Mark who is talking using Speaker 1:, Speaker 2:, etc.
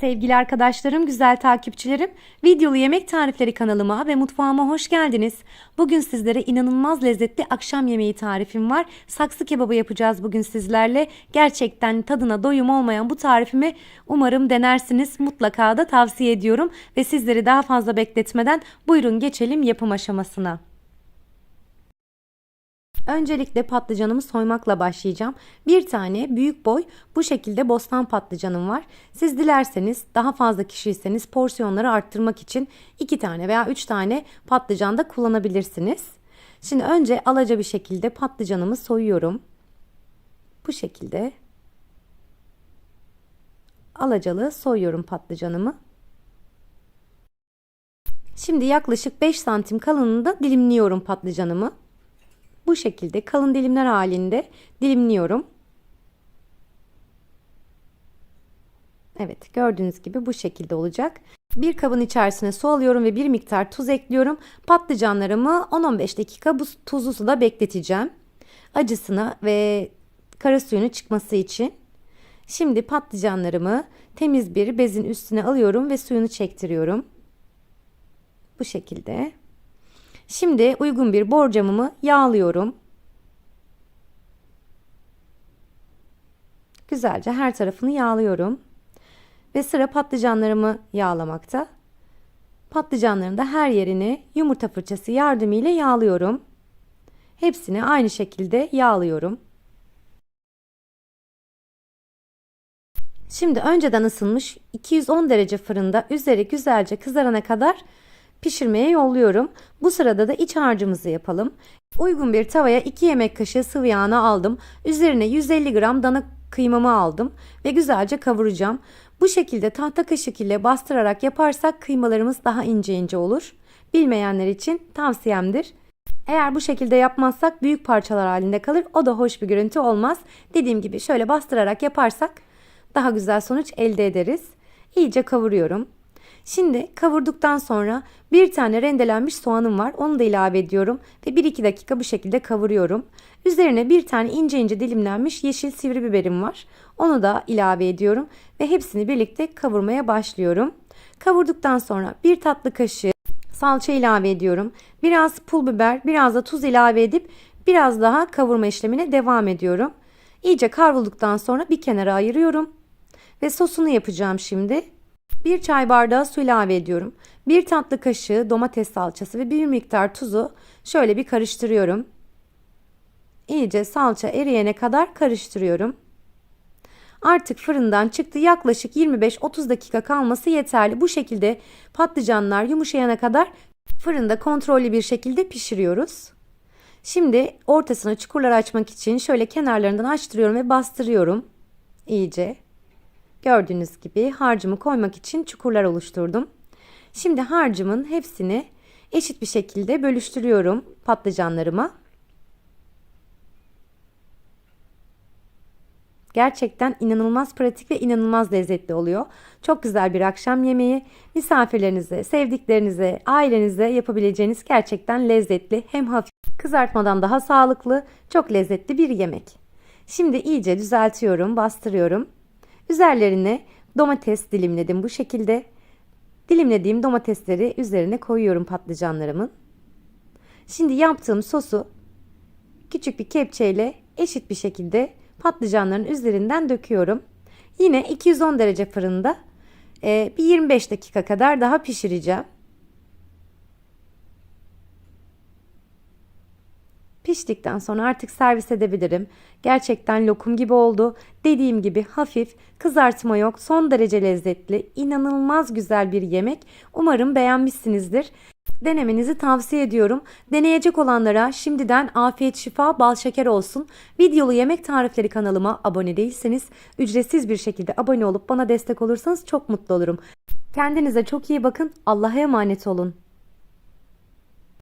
Speaker 1: Sevgili arkadaşlarım, güzel takipçilerim, videolu yemek tarifleri kanalıma ve mutfağıma hoş geldiniz. Bugün sizlere inanılmaz lezzetli akşam yemeği tarifim var. Saksı kebabı yapacağız bugün sizlerle. Gerçekten tadına doyum olmayan bu tarifimi umarım denersiniz. Mutlaka da tavsiye ediyorum ve sizleri daha fazla bekletmeden buyurun geçelim yapım aşamasına. Öncelikle patlıcanımı soymakla başlayacağım. Bir tane büyük boy bu şekilde bostan patlıcanım var. Siz dilerseniz daha fazla kişiyseniz porsiyonları arttırmak için iki tane veya üç tane patlıcan da kullanabilirsiniz. Şimdi önce alaca bir şekilde patlıcanımı soyuyorum. Bu şekilde alacalı soyuyorum patlıcanımı. Şimdi yaklaşık 5 santim kalınlığında dilimliyorum patlıcanımı. Bu şekilde kalın dilimler halinde dilimliyorum. Evet gördüğünüz gibi bu şekilde olacak. Bir kabın içerisine su alıyorum ve bir miktar tuz ekliyorum. Patlıcanlarımı 10-15 dakika bu tuzlu suda bekleteceğim. Acısını ve kara suyunu çıkması için. Şimdi patlıcanlarımı temiz bir bezin üstüne alıyorum ve suyunu çektiriyorum. Bu şekilde. Şimdi uygun bir borcamımı yağlıyorum. Güzelce her tarafını yağlıyorum. Ve sıra patlıcanlarımı yağlamakta. Patlıcanların da her yerini yumurta fırçası yardımıyla yağlıyorum. Hepsini aynı şekilde yağlıyorum. Şimdi önceden ısınmış 210 derece fırında üzeri güzelce kızarana kadar pişirmeye yolluyorum. Bu sırada da iç harcımızı yapalım. Uygun bir tavaya 2 yemek kaşığı sıvı yağını aldım. Üzerine 150 gram dana kıymamı aldım ve güzelce kavuracağım. Bu şekilde tahta kaşık ile bastırarak yaparsak kıymalarımız daha ince ince olur. Bilmeyenler için tavsiyemdir. Eğer bu şekilde yapmazsak büyük parçalar halinde kalır. O da hoş bir görüntü olmaz. Dediğim gibi şöyle bastırarak yaparsak daha güzel sonuç elde ederiz. İyice kavuruyorum. Şimdi kavurduktan sonra bir tane rendelenmiş soğanım var. Onu da ilave ediyorum ve 1-2 dakika bu şekilde kavuruyorum. Üzerine bir tane ince ince dilimlenmiş yeşil sivri biberim var. Onu da ilave ediyorum ve hepsini birlikte kavurmaya başlıyorum. Kavurduktan sonra bir tatlı kaşığı salça ilave ediyorum. Biraz pul biber, biraz da tuz ilave edip biraz daha kavurma işlemine devam ediyorum. İyice kavrulduktan sonra bir kenara ayırıyorum ve sosunu yapacağım şimdi. Bir çay bardağı su ilave ediyorum. Bir tatlı kaşığı domates salçası ve bir miktar tuzu şöyle bir karıştırıyorum. İyice salça eriyene kadar karıştırıyorum. Artık fırından çıktı. Yaklaşık 25-30 dakika kalması yeterli. Bu şekilde patlıcanlar yumuşayana kadar fırında kontrollü bir şekilde pişiriyoruz. Şimdi ortasına çukurlar açmak için şöyle kenarlarından açtırıyorum ve bastırıyorum. İyice. Gördüğünüz gibi harcımı koymak için çukurlar oluşturdum. Şimdi harcımın hepsini eşit bir şekilde bölüştürüyorum patlıcanlarıma. Gerçekten inanılmaz pratik ve inanılmaz lezzetli oluyor. Çok güzel bir akşam yemeği. Misafirlerinize, sevdiklerinize, ailenize yapabileceğiniz gerçekten lezzetli hem hafif kızartmadan daha sağlıklı, çok lezzetli bir yemek. Şimdi iyice düzeltiyorum, bastırıyorum. Üzerlerine domates dilimledim bu şekilde. Dilimlediğim domatesleri üzerine koyuyorum patlıcanlarımın. Şimdi yaptığım sosu küçük bir kepçeyle eşit bir şekilde patlıcanların üzerinden döküyorum. Yine 210 derece fırında e, bir 25 dakika kadar daha pişireceğim. Piştikten sonra artık servis edebilirim. Gerçekten lokum gibi oldu. Dediğim gibi hafif, kızartma yok, son derece lezzetli, inanılmaz güzel bir yemek. Umarım beğenmişsinizdir. Denemenizi tavsiye ediyorum. Deneyecek olanlara şimdiden afiyet şifa bal şeker olsun. Videolu yemek tarifleri kanalıma abone değilseniz ücretsiz bir şekilde abone olup bana destek olursanız çok mutlu olurum. Kendinize çok iyi bakın. Allah'a emanet olun.